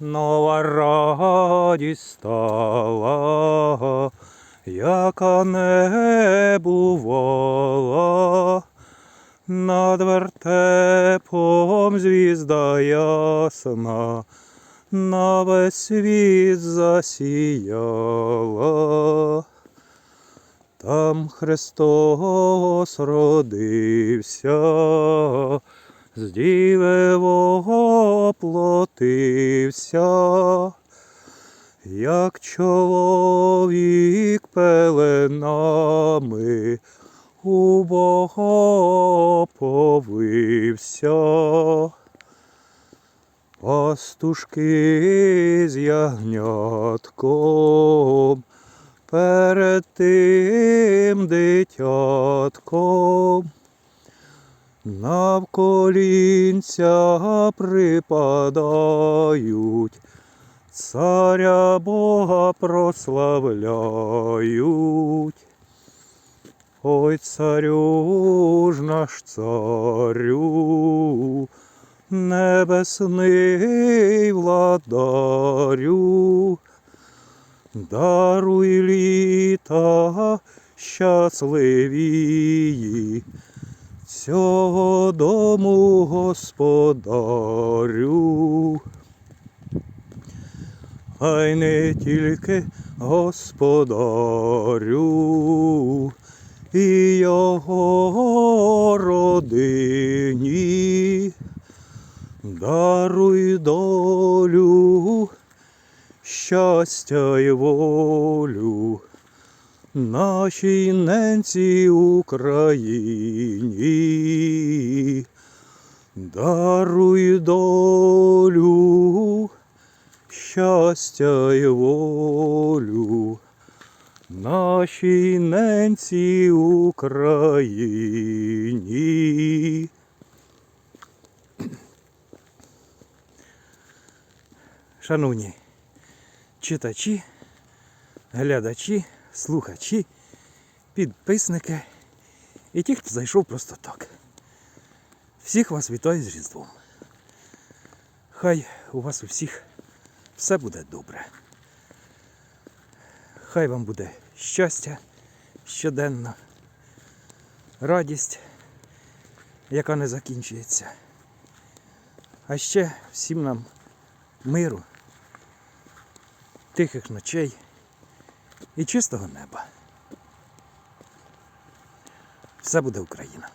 нова радість стала, яка не бувала. Над вертепом звізда ясна, на весь світ засіяла. Там Христос родився, з діви воплотився, як чоловік пеленами у Бога повився. Пастушки з ягнятком перед тим дитятком на колінця припадають, царя Бога прославляють. Ой, царю ж наш царю, небесний владарю, даруй літа щасливії, цього дому господарю. Ай не тільки господарю і його родині, даруй долю, щастя й волю нашій ненці Україні. Даруй долю, щастя й волю нашій ненці Україні. Шановні читачі, глядачі, слухачі, підписники і ті, хто зайшов просто так. Всіх вас вітаю з Різдвом. Хай у вас у всіх все буде добре. Хай вам буде щастя щоденно, радість, яка не закінчується. А ще всім нам миру, тихих ночей і чистого неба. Все буде Україна.